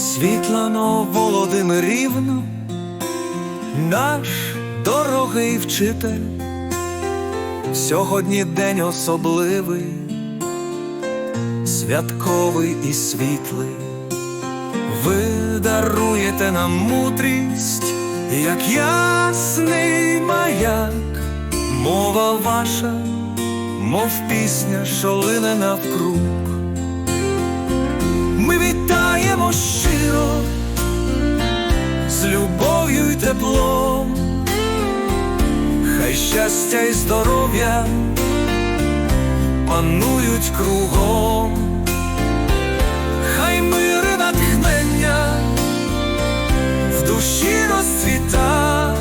Світлано Володимирівно, наш дорогий вчитель, сьогодні день особливий, святковий і світлий. Ви даруєте нам мудрість, як ясний маяк, мова ваша, мов пісня, що лине навкруг. Щиро, з любов'ю й теплом, хай щастя й здоров'я панують кругом, хай мир і натхнення в душі розцвіта,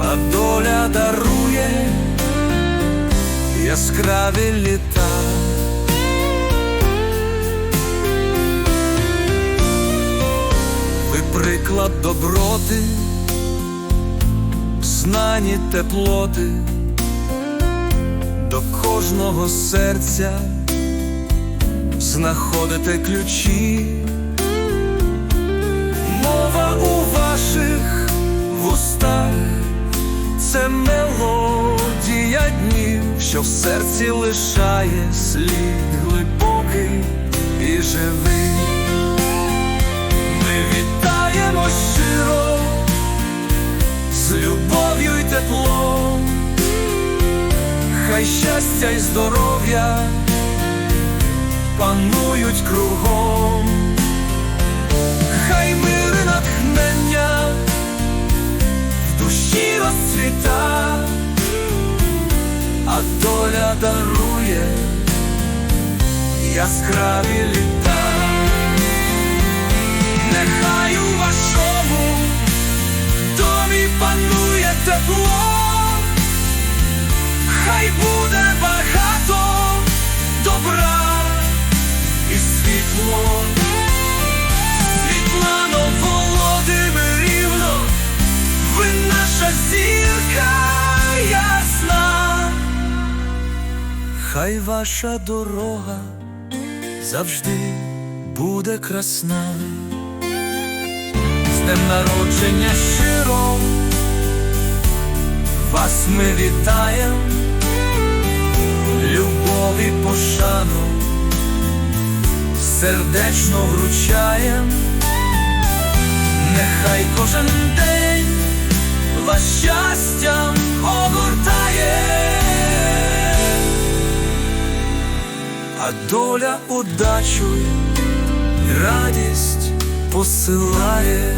а доля дарує яскраві літа. Приклад доброти, знані теплоти до кожного серця знаходите ключі, мова у ваших вустах, це мелодія днів, що в серці лишає слід глибокий і живий. Хай щастя й здоров'я панують кругом, хай мир і натхнення в душі розцвіта, а доля дарує яскраві літа. Світло, Світлано Володимирівно, ви наша зірка ясна, хай ваша дорога завжди буде красна. З днем народження щиро. Вас ми вітаєм, любов і пошану сердечно вручаєм, нехай кожен день вас щастям огортає, а доля удачу і радість посилає.